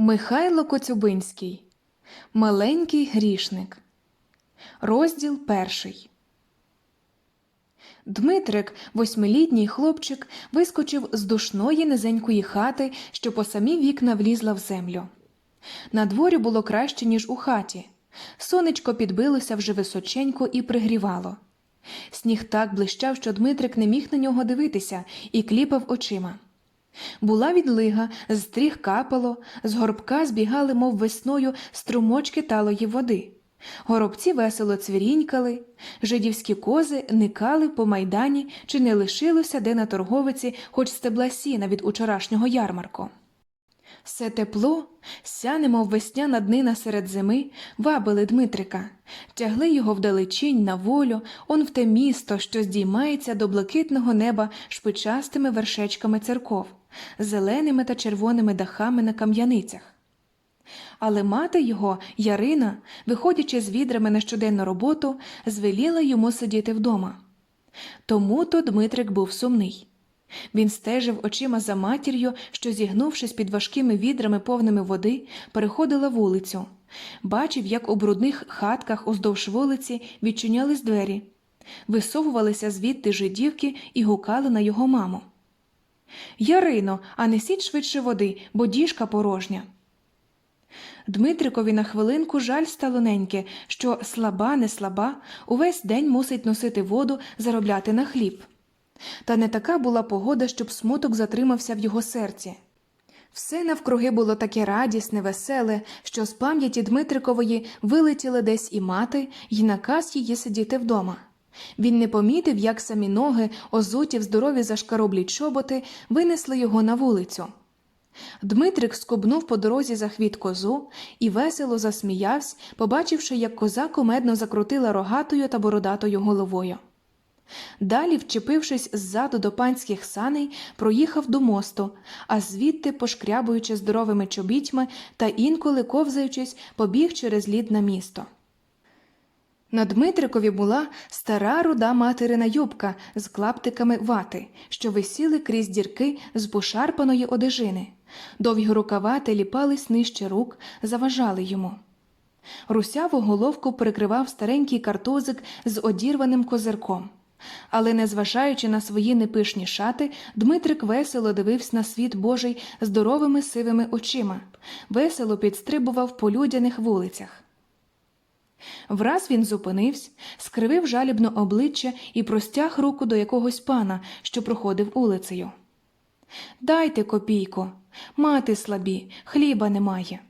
Михайло Коцюбинський Маленький грішник. Розділ перший. Дмитрик, восьмилітній хлопчик, вискочив з душної низенької хати, що по самі вікна влізла в землю. На дворі було краще, ніж у хаті. Сонечко підбилося вже височенько і пригрівало. Сніг так блищав, що Дмитрик не міг на нього дивитися і кліпав очима. Була відлига, з стріх капало, з горбка збігали, мов весною, струмочки талої води. Горобці весело цвірінькали, жидівські кози никали по майдані, чи не лишилося де на торговиці хоч стебла сіна від учорашнього ярмарку. Все тепло, ся, немов весняна днина серед зими, вабили Дмитрика, тягли його вдалечінь на волю, он в те місто, що здіймається до блакитного неба шпичастими вершечками церков, зеленими та червоними дахами на кам'яницях. Але мати його, Ярина, виходячи з відрами на щоденну роботу, звеліла йому сидіти вдома. Тому то Дмитрик був сумний. Він стежив очима за матір'ю, що, зігнувшись під важкими відрами повними води, переходила вулицю. Бачив, як у брудних хатках уздовж вулиці відчинялись двері, висовувалися звідти жидівки і гукали на його маму. Ярино, а несіть швидше води, бо діжка порожня. Дмитрикові на хвилинку жаль стало неньке, що слаба, не слаба, увесь день мусить носити воду, заробляти на хліб. Та не така була погода, щоб смуток затримався в його серці. Все навкруги було таке радісне, веселе, що з пам'яті Дмитрикової вилетіли десь і мати, й наказ її сидіти вдома. Він не помітив, як самі ноги, озуті в здорові зашкароблі чоботи, винесли його на вулицю. Дмитрик скобнув по дорозі за хвіт козу і весело засміявся, побачивши, як коза кумедно закрутила рогатою та бородатою головою. Далі, вчепившись ззаду до панських саней, проїхав до мосту, а звідти, пошкрябуючи здоровими чобітьми та інколи ковзаючись, побіг через лід на місто. На Дмитрикові була стара руда материна юбка з клаптиками вати, що висіли крізь дірки з пошарпаної одежини. Довгі рукава теліпались нижче рук, заважали йому. Русяву головку прикривав старенький картузик з одірваним козирком. Але, незважаючи на свої непишні шати, Дмитрик весело дивився на світ Божий здоровими сивими очима, весело підстрибував по людяних вулицях. Враз він зупинився, скривив жалібно обличчя і простяг руку до якогось пана, що проходив улицею. Дайте копійку, мати слабі, хліба немає.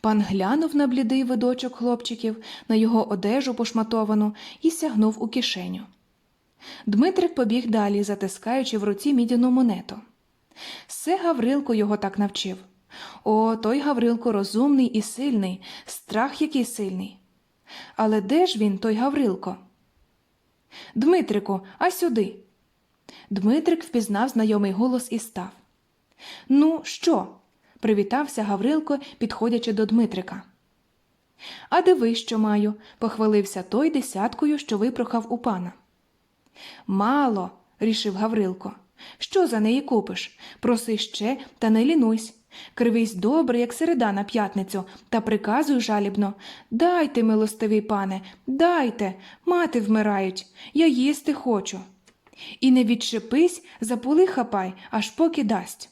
Пан глянув на блідий видочок хлопчиків, на його одежу пошматовану, і сягнув у кишеню. Дмитрик побіг далі, затискаючи в руці мідяну монету. Все Гаврилко його так навчив. О, той Гаврилко розумний і сильний, страх який сильний. Але де ж він, той Гаврилко? Дмитрику, а сюди. Дмитрик впізнав знайомий голос і став. Ну, що? привітався Гаврилко, підходячи до Дмитрика. А диви, що маю, похвалився той десяткою, що випрохав у пана. Мало, рішив Гаврилко. Що за неї купиш? Проси ще та не лінуйсь. Кривись добре, як середа на п'ятницю, та приказуй жалібно Дайте, милостивий пане, дайте, мати вмирають, я їсти хочу. І не відчепись, запули хапай, аж поки дасть.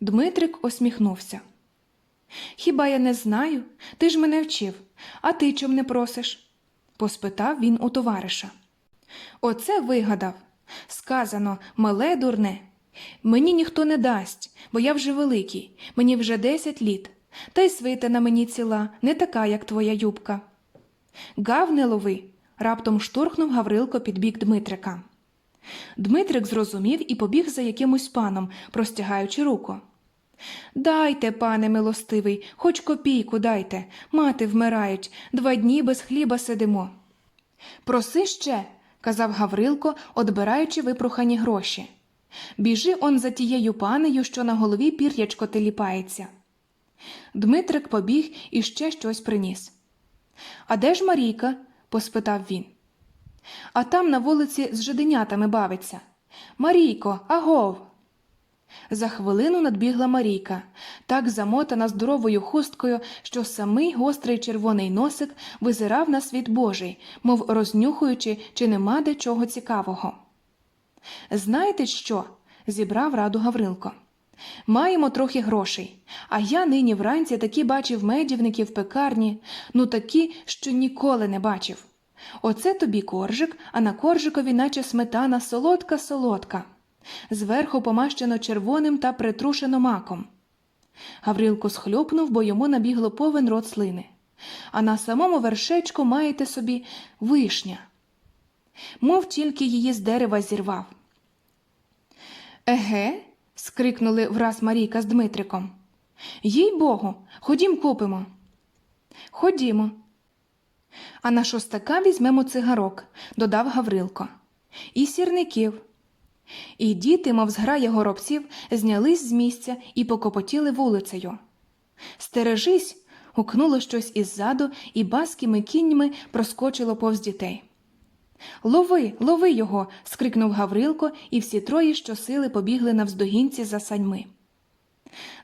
Дмитрик осміхнувся. Хіба я не знаю? Ти ж мене вчив, а ти чом не просиш? поспитав він у товариша. Оце вигадав. Сказано, мале дурне. Мені ніхто не дасть, бо я вже великий, мені вже десять літ, та й свита на мені ціла, не така, як твоя юбка. Гав не лови, раптом штурхнув Гаврилко під бік Дмитрика. Дмитрик зрозумів і побіг за якимось паном, простягаючи руку. Дайте, пане милостивий, хоч копійку дайте, мати вмирають, два дні без хліба сидимо. Проси ще, казав Гаврилко, одбираючи випрохані гроші. Біжи он за тією панею, що на голові пір'ячко теліпається. Дмитрик побіг і ще щось приніс. А де ж Марійка? поспитав він. А там на вулиці з жиденятами бавиться. Марійко, агов. За хвилину надбігла Марійка, так замотана здоровою хусткою, що самий гострий червоний носик визирав на світ Божий, мов рознюхуючи, чи нема де чого цікавого. Знаєте що? зібрав раду Гаврилко. Маємо трохи грошей, а я нині вранці такі бачив медівників в пекарні, ну такі, що ніколи не бачив. Оце тобі коржик, а на коржикові, наче сметана солодка солодка, зверху помащено червоним та притрушено маком. Гаврилко схльопнув, бо йому набігло повен рот слини. А на самому вершечку маєте собі вишня. Мов тільки її з дерева зірвав. Еге. скрикнули враз Марійка з Дмитриком. Їй богу, ходім купимо. Ходімо. А на шостака візьмемо цигарок, додав Гаврилко. І сірників. І діти, мов зграя горобців, знялись з місця і покопотіли вулицею. Стережись. гукнуло щось іззаду, і баскими кіньми проскочило повз дітей. Лови, лови його. скрикнув Гаврилко, і всі троє щосили побігли навздогінці за саньми.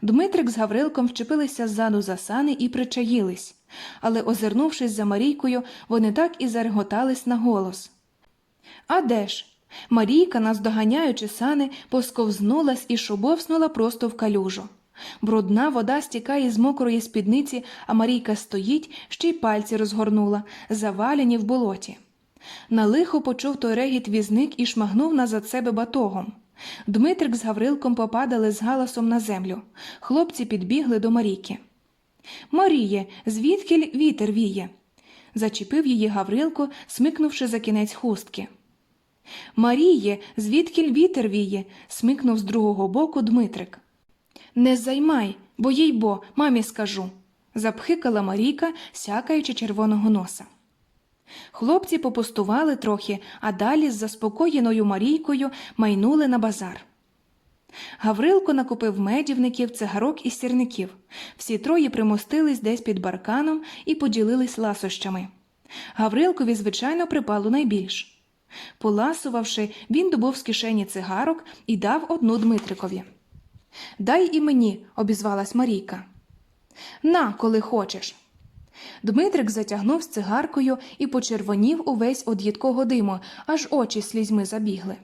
Дмитрик з Гаврилком вчепилися ззаду за сани і причаїлись, але, озирнувшись за Марійкою, вони так і зареготались на голос. А де ж? Марійка, наздоганяючи сани, посковзнулась і шубовснула просто в калюжу. Брудна вода стікає з мокрої спідниці, а Марійка стоїть, ще й пальці розгорнула, завалені в болоті. На лихо почув той регіт візник і шмагнув назад себе батогом. Дмитрик з Гаврилком попадали з галасом на землю. Хлопці підбігли до Марійки. Маріє, звідкіль вітер віє? зачепив її Гаврилко, смикнувши за кінець хустки. Маріє, звідкіль вітер віє? смикнув з другого боку Дмитрик. Не займай, бо їй бо, мамі скажу, запхикала Марійка, сякаючи червоного носа. Хлопці попустували трохи, а далі з заспокоєною Марійкою майнули на базар. Гаврилко накупив медівників, цигарок і сірників. Всі троє примостились десь під барканом і поділились ласощами. Гаврилкові, звичайно, припало найбільш. Поласувавши, він добув з кишені цигарок і дав одну Дмитрикові. Дай і мені, обізвалась Марійка. На, коли хочеш. Дмитрик затягнув з цигаркою і почервонів увесь од їдкого диму, аж очі слізьми забігли.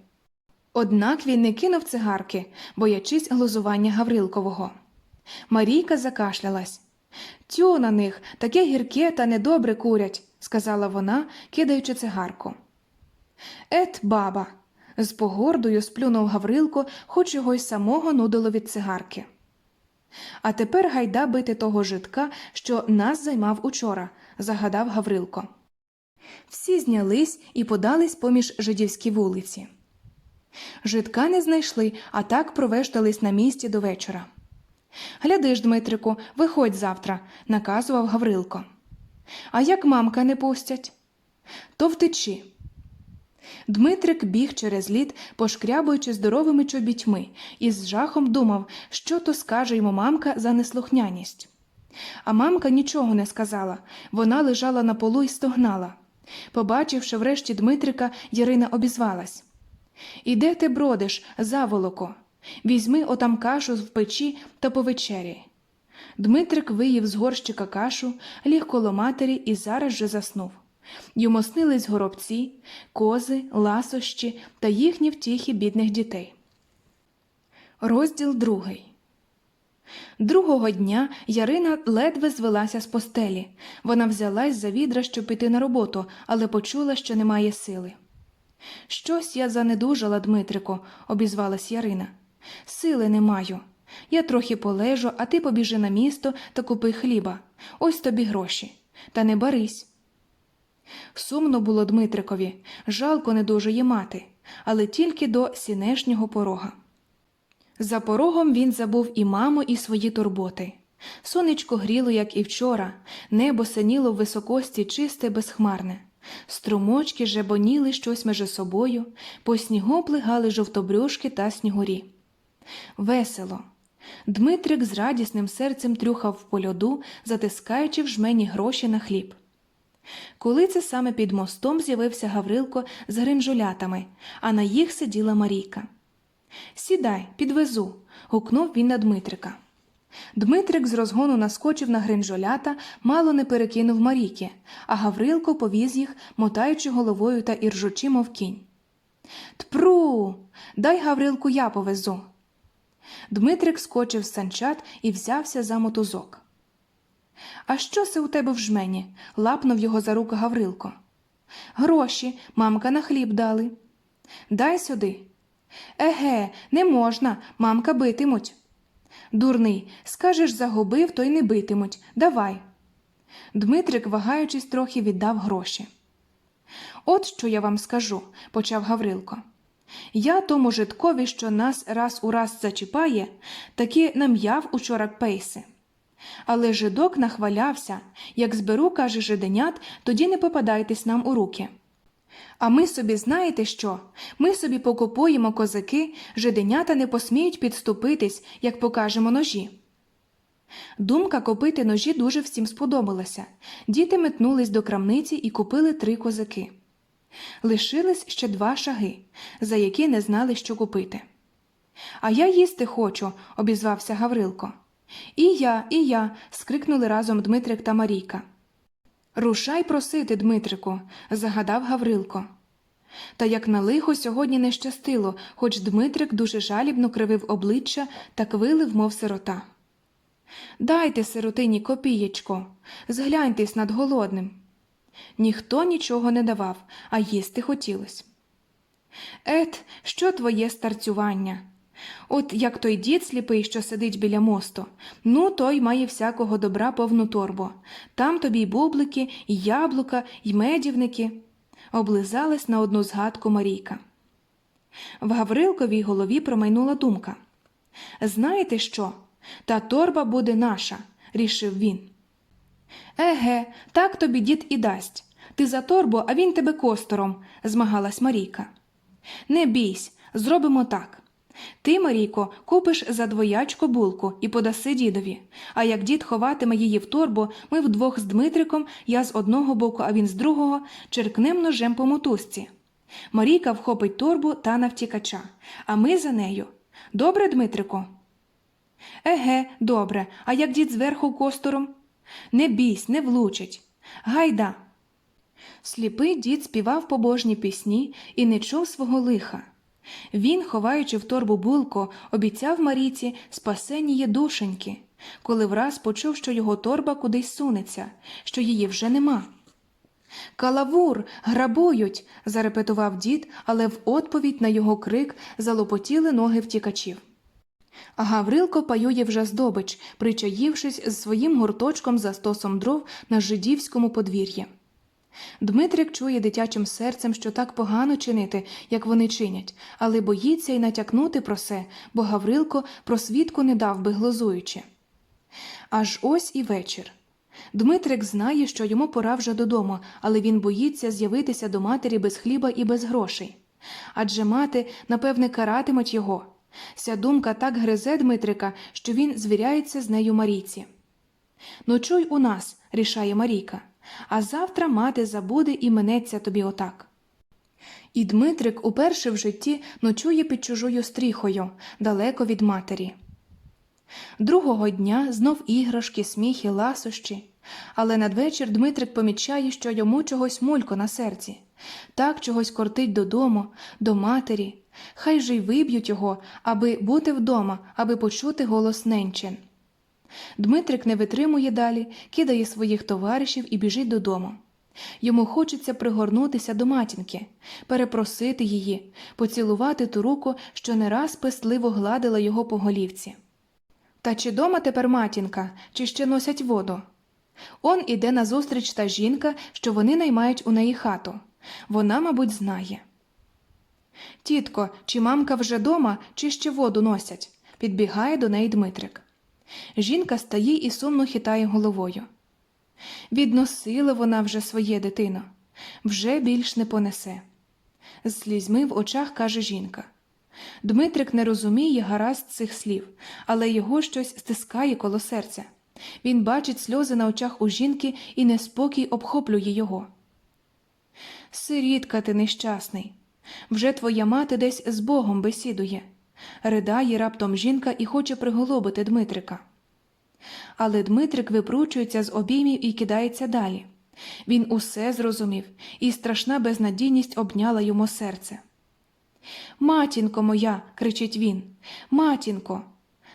Однак він не кинув цигарки, боячись глузування Гаврилкового. Марійка закашлялась. Тю на них, таке гірке та недобре курять, сказала вона, кидаючи цигарку. Ет, баба. з погордою сплюнув Гаврилко, хоч його й самого нудило від цигарки. А тепер гайда бити того житка, що нас займав учора, загадав Гаврилко. Всі знялись і подались поміж жидівські вулиці. Житка не знайшли, а так провештались на місці до вечора. Гляди ж, Дмитрику, виходь завтра, наказував Гаврилко. А як мамка не пустять? То втечі. Дмитрик біг через лід, пошкрябуючи здоровими чобітьми, і з жахом думав, що то скаже йому мамка за неслухняність. А мамка нічого не сказала вона лежала на полу і стогнала. Побачивши врешті Дмитрика, Ярина обізвалась Іде ти бродиш, заволоко. Візьми отам кашу в печі та повечері. Дмитрик виїв з горщика кашу, ліг коло матері і зараз же заснув. Йому снились горобці, кози, ласощі та їхні втіхи бідних дітей. Розділ другий. Другого дня Ярина ледве звелася з постелі. Вона взялась за відра, щоб піти на роботу, але почула, що немає сили. Щось я занедужала, Дмитрико, обізвалась Ярина. Сили не маю. Я трохи полежу, а ти побіжи на місто та купи хліба. Ось тобі гроші. Та не барись. Сумно було Дмитрикові, жалко не дуже мати, але тільки до сінешнього порога. За порогом він забув і маму, і свої турботи. Сонечко гріло, як і вчора, небо синіло в високості чисте, безхмарне. Струмочки жебоніли щось між собою, по снігу плигали жовтобрюшки та снігурі. Весело. Дмитрик з радісним серцем трюхав по льоду, затискаючи в жмені гроші на хліб. Коли це саме під мостом з'явився Гаврилко з гринжулятами, а на їх сиділа Марійка. Сідай, підвезу, гукнув він на Дмитрика. Дмитрик з розгону наскочив на гринжолята, мало не перекинув Маріки, а Гаврилко повіз їх, мотаючи головою та іржучи, мов кінь. Тпру. Дай Гаврилку я повезу. Дмитрик скочив з санчат і взявся за мотузок. А що це у тебе в жмені? лапнув його за руку Гаврилко. Гроші, мамка на хліб дали. Дай сюди. Еге, не можна, мамка битимуть. Дурний, скажеш, загубив, то й не битимуть. Давай. Дмитрик, вагаючись, трохи віддав гроші. От що я вам скажу, почав Гаврилко. Я тому житкові, що нас раз у раз зачіпає, таки нам'яв учора пейси. Але жидок нахвалявся як зберу, каже жиденят, тоді не попадайтесь нам у руки. А ми собі знаєте що? Ми собі покупуємо козаки, жиденята не посміють підступитись, як покажемо ножі. Думка купити ножі дуже всім сподобалася. Діти метнулись до крамниці і купили три козаки. Лишились ще два шаги, за які не знали, що купити. А я їсти хочу, обізвався Гаврилко. І я, і я. скрикнули разом Дмитрик та Марійка. Рушай просити, Дмитрику, загадав Гаврилко. Та як на лихо сьогодні не щастило, хоч Дмитрик дуже жалібно кривив обличчя та квилив, мов сирота. Дайте сиротині копієчко, згляньтесь над голодним. Ніхто нічого не давав, а їсти хотілось. Ет, що твоє старцювання? От як той дід сліпий, що сидить біля мосту, ну той має всякого добра повну торбу. Там тобі й бублики, й яблука, й медівники. Облизалась на одну згадку Марійка. В Гаврилковій голові промайнула думка. Знаєте що? Та торба буде наша, рішив він. Еге, так тобі дід і дасть. Ти за торбу, а він тебе костором, змагалась Марійка. Не бійсь, зробимо так. Ти, Марійко, купиш за двоячку булку і подаси дідові. А як дід ховатиме її в торбу, ми вдвох з Дмитриком, я з одного боку, а він з другого, черкнем ножем по мотузці. Марійка вхопить торбу та навтікача, а ми за нею. Добре, Дмитрику? Еге, добре, а як дід зверху костором? Не бійсь, не влучить. Гайда. Сліпий дід співав побожні пісні і не чув свого лиха. Він, ховаючи в торбу булку, обіцяв Марійці спасеніє душеньки, коли враз почув, що його торба кудись сунеться, що її вже нема. Калавур, грабують, зарепетував дід, але в відповідь на його крик залопотіли ноги втікачів. А Гаврилко паює вже здобич, причаївшись з своїм гурточком за стосом дров на жидівському подвір'ї. Дмитрик чує дитячим серцем, що так погано чинити, як вони чинять, але боїться й натякнути про се, бо Гаврилко про свідку не дав би глузуючи. Аж ось і вечір. Дмитрик знає, що йому пора вже додому, але він боїться з'явитися до матері без хліба і без грошей. Адже мати, напевне, каратимуть його. Ця думка так гризе Дмитрика, що він звіряється з нею Марійці. Ночуй у нас, рішає Марійка, а завтра мати забуде і минеться тобі отак. І Дмитрик уперше в житті ночує під чужою стріхою, далеко від матері. Другого дня знов іграшки, сміхи, ласощі. Але надвечір Дмитрик помічає, що йому чогось мулько на серці, так чогось кортить додому, до матері. Хай же й виб'ють його, аби бути вдома, аби почути голос ненчин. Дмитрик не витримує далі, кидає своїх товаришів і біжить додому. Йому хочеться пригорнутися до матінки, перепросити її, поцілувати ту руку, що не раз пестливо гладила його по голівці. Та чи дома тепер матінка, чи ще носять воду? Он іде назустріч та жінка, що вони наймають у неї хату. Вона, мабуть, знає. Тітко, чи мамка вже дома, чи ще воду носять? підбігає до неї Дмитрик. Жінка стає і сумно хитає головою. Відносила вона вже своє дитино, вже більш не понесе. З слізьми в очах каже жінка. Дмитрик не розуміє гаразд цих слів, але його щось стискає коло серця. Він бачить сльози на очах у жінки і неспокій обхоплює його. Сирітка ти нещасний. Вже твоя мати десь з Богом бесідує. Ридає раптом жінка і хоче приголобити Дмитрика. Але Дмитрик випручується з обіймів і кидається далі. Він усе зрозумів, і страшна безнадійність обняла йому серце. Матінко моя, кричить він, матінко.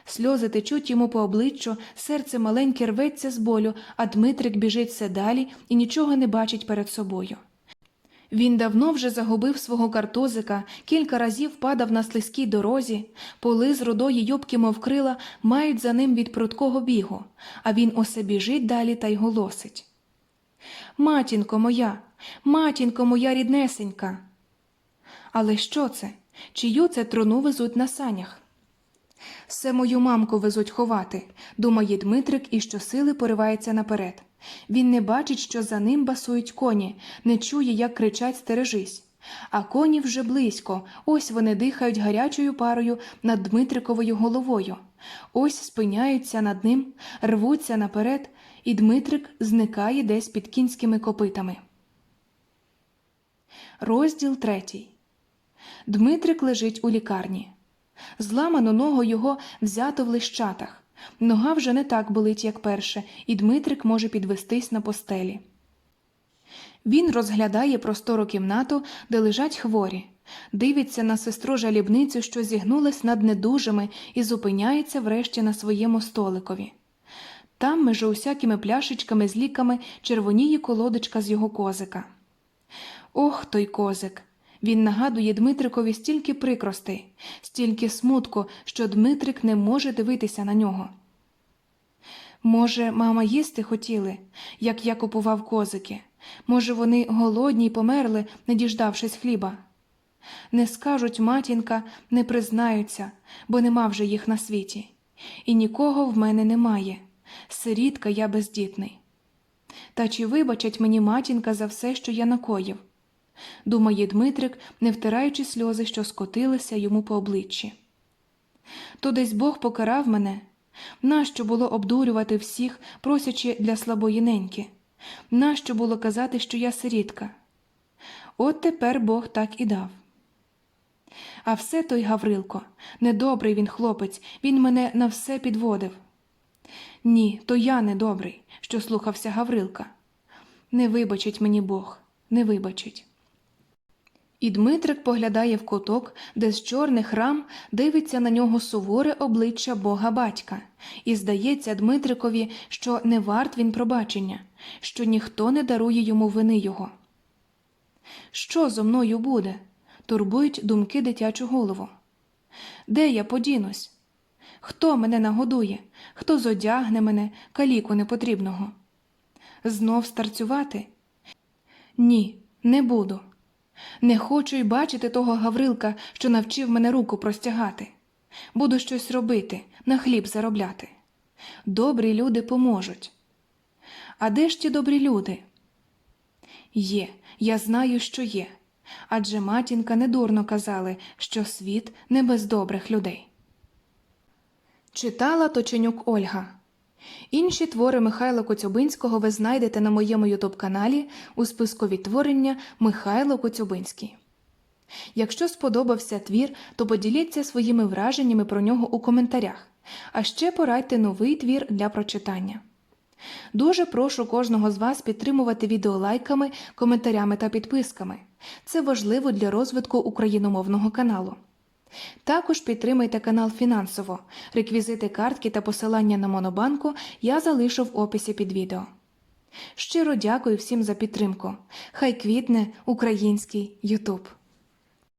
Сльози течуть йому по обличчю, серце маленьке рветься з болю, а Дмитрик біжить все далі і нічого не бачить перед собою. Він давно вже загубив свого картозика, кілька разів падав на слизькій дорозі, поли з рудої юбки, мов крила, мають за ним від прудкого бігу, а він усе біжить далі та й голосить. Матінко моя, матінко моя ріднесенька. Але що це? Чию це труну везуть на санях? Все мою мамку везуть ховати, думає Дмитрик і щосили поривається наперед. Він не бачить, що за ним басують коні, не чує, як кричать стережись. А коні вже близько, ось вони дихають гарячою парою над Дмитриковою головою. Ось спиняються над ним, рвуться наперед, і Дмитрик зникає десь під кінськими копитами. Розділ третій. Дмитрик лежить у лікарні. Зламану ногу його взято в лищатах. Нога вже не так болить, як перше, і Дмитрик може підвестись на постелі. Він розглядає простору кімнату, де лежать хворі, дивиться на сестру жалібницю, що зігнулась над недужими, і зупиняється врешті на своєму столикові. Там, межи усякими пляшечками з ліками, червоніє колодочка з його козика. Ох, той козик! Він нагадує Дмитрикові стільки прикростей, стільки смутку, що Дмитрик не може дивитися на нього. Може, мама їсти хотіли, як я купував козики. Може, вони голодні й померли, не діждавшись хліба. Не скажуть матінка, не признаються, бо нема вже їх на світі. І нікого в мене немає. Сирітка я бездітний. Та чи вибачать мені матінка за все, що я накоїв? Думає Дмитрик, не втираючи сльози, що скотилися йому по обличчі. То десь Бог покарав мене. Нащо було обдурювати всіх, просячи для слабої неньки? Нащо було казати, що я сирітка? От тепер Бог так і дав. А все той Гаврилко, недобрий він хлопець, він мене на все підводив. Ні, то я недобрий, що слухався Гаврилка. Не вибачить мені Бог, не вибачить. І Дмитрик поглядає в куток, де з чорних рам дивиться на нього суворе обличчя Бога батька, і здається Дмитрикові, що не варт він пробачення, що ніхто не дарує йому вини його. Що зо мною буде? турбують думки дитячу голову. Де я подінусь? Хто мене нагодує, хто зодягне мене, каліку непотрібного? Знов старцювати? Ні, не буду. Не хочу й бачити того Гаврилка, що навчив мене руку простягати. Буду щось робити, на хліб заробляти. Добрі люди поможуть. А де ж ті добрі люди? Є, я знаю, що є. Адже матінка недурно казали, що світ не без добрих людей. Читала Точенюк Ольга. Інші твори Михайла Коцюбинського ви знайдете на моєму ютуб-каналі у списку відтворення Михайло Коцюбинський. Якщо сподобався твір, то поділіться своїми враженнями про нього у коментарях, а ще порадьте новий твір для прочитання. Дуже прошу кожного з вас підтримувати відео лайками, коментарями та підписками. Це важливо для розвитку україномовного каналу. Також підтримайте канал фінансово. Реквізити картки та посилання на Монобанку я залишу в описі під відео. Щиро дякую всім за підтримку. Хай квітне український Ютуб.